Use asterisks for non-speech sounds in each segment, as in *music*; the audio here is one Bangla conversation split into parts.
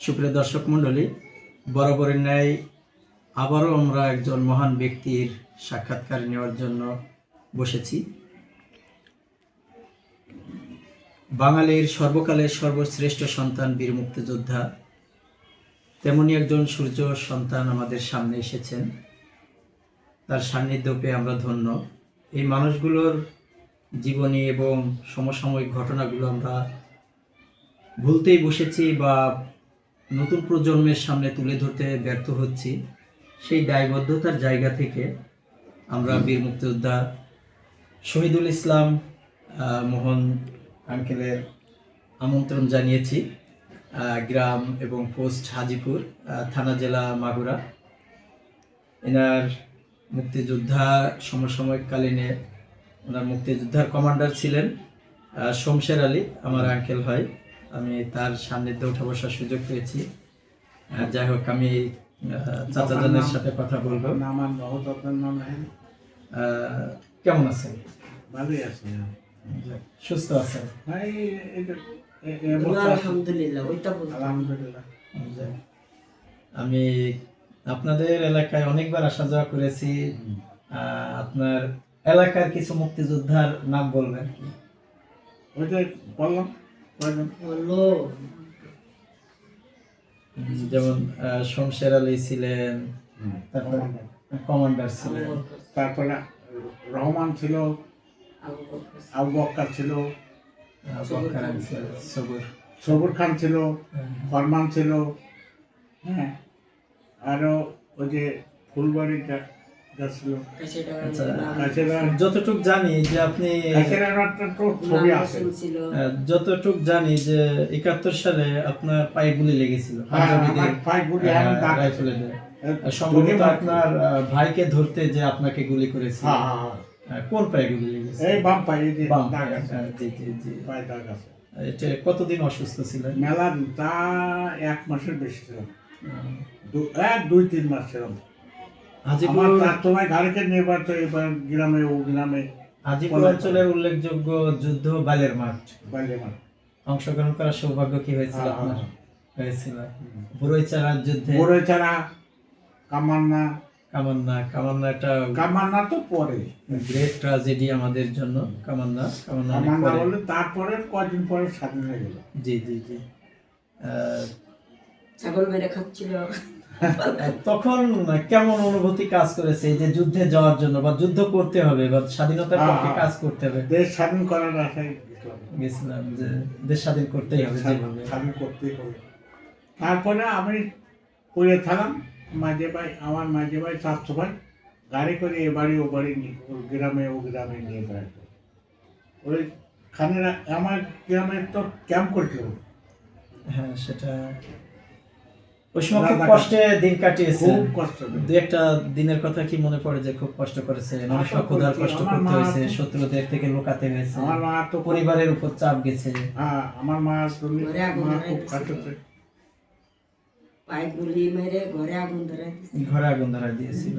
সুপ্রিয় দর্শক মণ্ডলী, বরাবরের ন্যায় আবারও আমরা একজন মহান ব্যক্তির সাক্ষাৎকার নেওয়ার জন্য বসেছি। বাঙালির সর্বকালের সর্বশ্রেষ্ঠ সন্তান বীর মুক্তিযোদ্ধা, তেমনি একজন সূর্য সন্তান আমাদের সামনে এসেছেন। তার সান্নিধ্য পেয়ে আমরা ধন্য। এই মানুষগুলোর জীবনী এবং সমসাময়িক ঘটনাগুলো আমরা ভুলতেই বসেছি বা নতুন প্রজন্মের সামনে তুলে ধরতে ব্যর্থ হচ্ছি। সেই দায়বদ্ধতার জায়গা থেকে আমরা বীর মুক্তিযোদ্ধা শহীদুল ইসলাম মোহন আঙ্কেলের আমন্ত্রণ জানিয়েছি গ্রাম এবং পোস্ট হাজিপুর থানা জেলা মাগুরা। এনার মুক্তিযোদ্ধা সমসাময়িককালীনে ওনার মুক্তিযোদ্ধার কমান্ডার ছিলেন শমশের আলী আমার আঙ্কেল হয়। আমি তার সান্নিধ্যে উঠে বসার সুযোগ পেয়েছি। যাই হোক আমি চাচাজানের সাথে কথা বলব। আমার আর বহুত আপনার নাম কেমন আছেন? ভালোই আছে সুস্থ আছেন। আলহামদুলিল্লাহ। আমি আপনাদের এলাকায় অনেকবার আসা যাওয়া করেছি। আপনার এলাকার কিছু মুক্তিযোদ্ধার নাম বলবেন কি? ওই যে বললাম যেমন আহ, শমশের আলী ছিলেন তারপর কমান্ডার ছিলেন। তারপরে রহমান ছিল আবু বক্কার। ছিল সবুর। সবুর খান ছিল হ্যাঁ। ফরমান ছিল হ্যাঁ। আরও ওই যে ফুলবাড়ি ছিল আচ্ছা, যতটুক জানি যে আপনি ছিল আহ, যতটুক জানি যে একাত্তর সালে আপনার পায়ে গুলি লেগেছিল হ্যাঁ, আর সম্ভবত আপনার ভাইকে ধরতে যে আপনাকে গুলি করেছিল হ্যাঁ, হ্যাঁ, হ্যাঁ। আহ, কোন পায়ে গুলি লেগেছে এই বাম পায়ে এই বাম দাগ পায়ে, আছে। হ্যাঁ, জি জি জি। পায়ে দাগ আছে। এটা কতদিন অসুস্থ ছিলেন? মেলা তা এক মাসের বেশি ছিল এক দুই তিন মাস ছিলাম। হাজিপুর তোমায় গাড়িতে নির্বার তো এবার গ্রামে ও গ্রামে হাজিপুর অঞ্চলের উল্লেখযোগ্য যুদ্ধ বালের মাঠ। বাইরে মার অংশগ্রহণ করার সৌভাগ্য কি হয়েছিল আপনার। হয়েছিল। বুড়ইচারার যুদ্ধে বড় কামান্না। কামান্না কামান্না কামান্না তো পরে। গ্রেট ট্রাজেডি আমাদের জন্য কামান্না। কামান্না কামান্না পরে। তারপরে কদিন পরে স্বাধীন হয়ে গেল। জি জি জি। আহ, ছাগল মেরে খাচ্ছিল। *laughs* তখন কেমন অনুভূতি কাজ করেছে যে যুদ্ধে যাওয়ার জন্য বা যুদ্ধ করতে হবে বা স্বাধীনতার পক্ষে। কাজ করতে হবে? দেশ স্বাধীন করার আশায় গেছিলাম। যে দেশ স্বাধীন করতেই হবে যেভাবে। স্বাধীন করতেই হবে। তারপরে আমি পড়ে থাকলাম। মাঝে ভাই আমার মাঝে ভাই স্বাস্থ্য ভাই গাড়ি করে এ বাড়ি ও বাড়ি নিয়ে গ্রামে ও গ্রামে নিয়ে বেড়াতো ওই খানেরা আমার গ্রামে তো ক্যাম্প করছিল হ্যাঁ সেটা ওই সময় খুব কষ্টে দিন কাটিয়েছে। খুব কষ্ট দু একটা দিনের কথা কি মনে পড়ে যে খুব কষ্ট করেছে? অনেক সময় ক্ষুধার কষ্ট করতে হয়েছে শত্রুদের থেকে লুকাতে হয়েছে। আমার মা তো পরিবারের উপর চাপ গেছে। হ্যাঁ আমার মা খুব দিছিল। কাটছে পায়ে গুলি মেরে ঘরে আগুন ধরে ঘরে আগুন ধরা দিয়েছিল।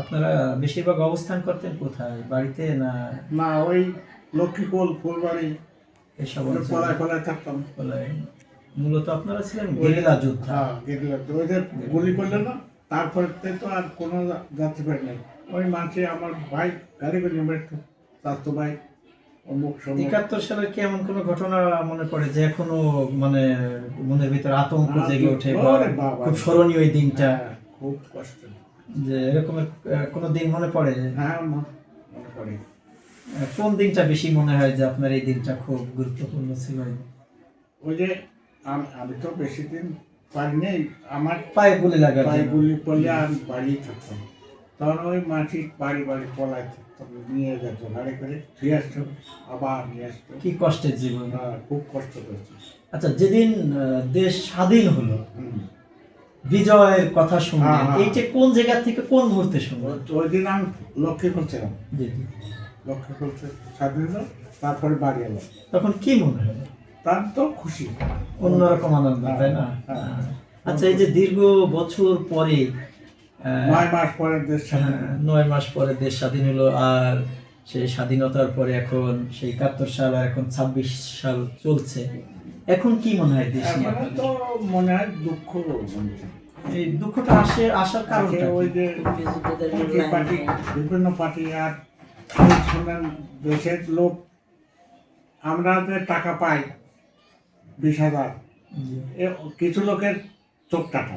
আপনারা বেশিরভাগ অবস্থান করতেন কোথায়? বাড়িতে না না ওই লক্ষ্মীকোল ফুলবাড়ি এসব পলায় পলায় থাকতাম। বলে, মূলত আপনারা ছিলেন গেরিলা যোদ্ধা। হ্যাঁ ওই যে গুলি করল না তারপরে তো আর কোনো যাত্রী পাই নাই। ওই আমার ভাই গাড়ি করে স্বাস্থ্য ভাই একাত্তর সালের কি এমন কোনো ঘটনা মনে পড়ে যে এখনও মানে মনের ভিতরে আতঙ্ক জেগে ওঠে। খুব স্মরণীয় ওই দিনটা? হ্যাঁ, খুব কষ্ট। যে এরকমের আহ, কোনো দিন মনে পড়ে? হ্যাঁ মনে পড়ে। কোন দিনটা বেশি মনে হয় যে আপনার এই দিনটা খুব গুরুত্বপূর্ণ ছিল? ওই যে আমি তো বেশি দিন পারিনি আমার পায়ে গুলি লাগার পায়ে গুলি পড়লে আমি বাড়ি থাকতাম। তখন ওই মাটি বাড়ি বাড়ি পলায় থাকতাম নিয়ে যেত গাড়ি করে ফিরে আসতো আবার নিয়ে আসতো। কি কষ্টের জীবন? হ্যাঁ, খুব কষ্ট করছি। আচ্ছা যেদিন দেশ স্বাধীন হলো বিজয়ের কথা শুনলেন হ্যাঁ, হ্যাঁ। এইটা কোন জায়গা থেকে কোন মুহূর্তে শুনলেন? ওই- ওই দিন আমি লক্ষ্মী করছিলাম জি। জি লক্ষ্মী করছে স্বাধীন তারপরে বাড়ি এলো। তখন কি মনে হলো তার তো খুশি। অন্যরকম আনন্দ তাই না? হ্যাঁ। আচ্ছা এই যে দীর্ঘ বছর পরে নয় মাস পরে দেশ স্বাধীন হ্যাঁ, নয় মাস পরে দেশ স্বাধীন হলো আর সেই স্বাধীনতার পরে এখন সেই একাত্তর সাল আর এখন ছাব্বিশ সাল চলছে। এখন কি মনে হয় দেশ নিয়ে তো মনে হয় দুঃখ এই দুঃখটা আসে আসার কারণটা ওই যে। বিভিন্ন পার্টি আর দেশের লোক আমরা যে টাকা পাই বিশ হাজার কিছু লোকের চোখ টাকা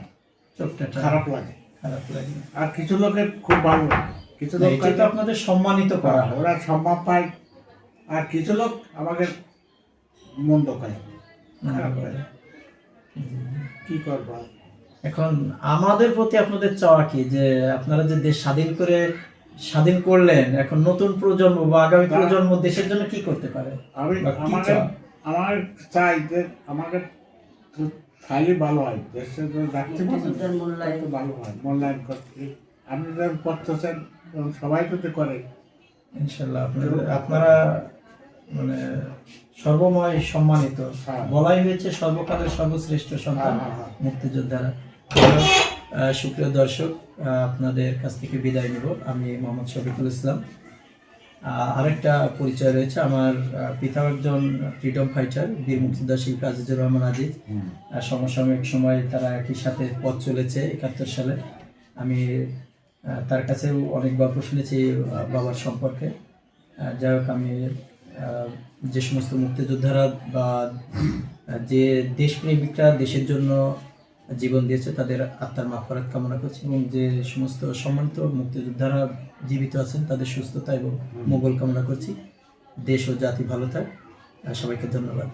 চোখটা খারাপ লাগে। খারাপ লাগে। আর কিছু লোকের খুব ভালো লাগে। কিছু লোক তো আপনাদের সম্মানিত করা হয়। ওরা সম্মান পায়। আর কিছু লোক আমাকে মন্দ করে। খারাপ করে। কি করব? এখন আমাদের প্রতি আপনাদের চাওয়া কি? যে আপনারা যে দেশ স্বাধীন করে স্বাধীন করলেন এখন নতুন প্রজন্ম বা আগামী প্রজন্ম দেশের জন্য কি করতে পারে? আমি? আমার চাই যে আমাকে খালি ভালো হয় দেশের তো যাচ্ছে মুক্তিযোদ্ধার মূল্যায়ন। ভালো হয় মূল্যায়ন করতে। আপনি যেমন করতেছেন এবং সবাই তো করে। ইনশাল্লাহ আপনারা মানে সর্বময় সম্মানিত। হ্যাঁ। বলাই হয়েছে সর্বকালের সর্বশ্রেষ্ঠ সন্তান হ্যাঁ, হ্যাঁ, মুক্তিযোদ্ধারা। সুপ্রিয় দর্শক আপনাদের কাছ থেকে বিদায় নেব। আমি মোহাম্মদ শফিকুল ইসলাম। আরেকটা পরিচয় রয়েছে আমার পিতা একজন ফ্রিডম ফাইটার বীর মুক্তিযোদ্ধা শিল্পী আজিজুর রহমান আজিজ। সমসাময়িক সময় তারা একই সাথে পথ চলেছে একাত্তর সালে। আমি তার কাছেও অনেক গল্প শুনেছি বাবার সম্পর্কে। যাই হোক আমি যে সমস্ত মুক্তিযোদ্ধারা বা যে দেশপ্রেমিকরা দেশের জন্য জীবন দিয়েছে তাদের আত্মার মাফরাত কামনা করছি এবং যে সমস্ত সম্মানিত মুক্তিযোদ্ধারা জীবিত আছেন তাদের সুস্থতা এবং মঙ্গল কামনা করছি। দেশ ও জাতি ভালো থাক। সবাইকে ধন্যবাদ।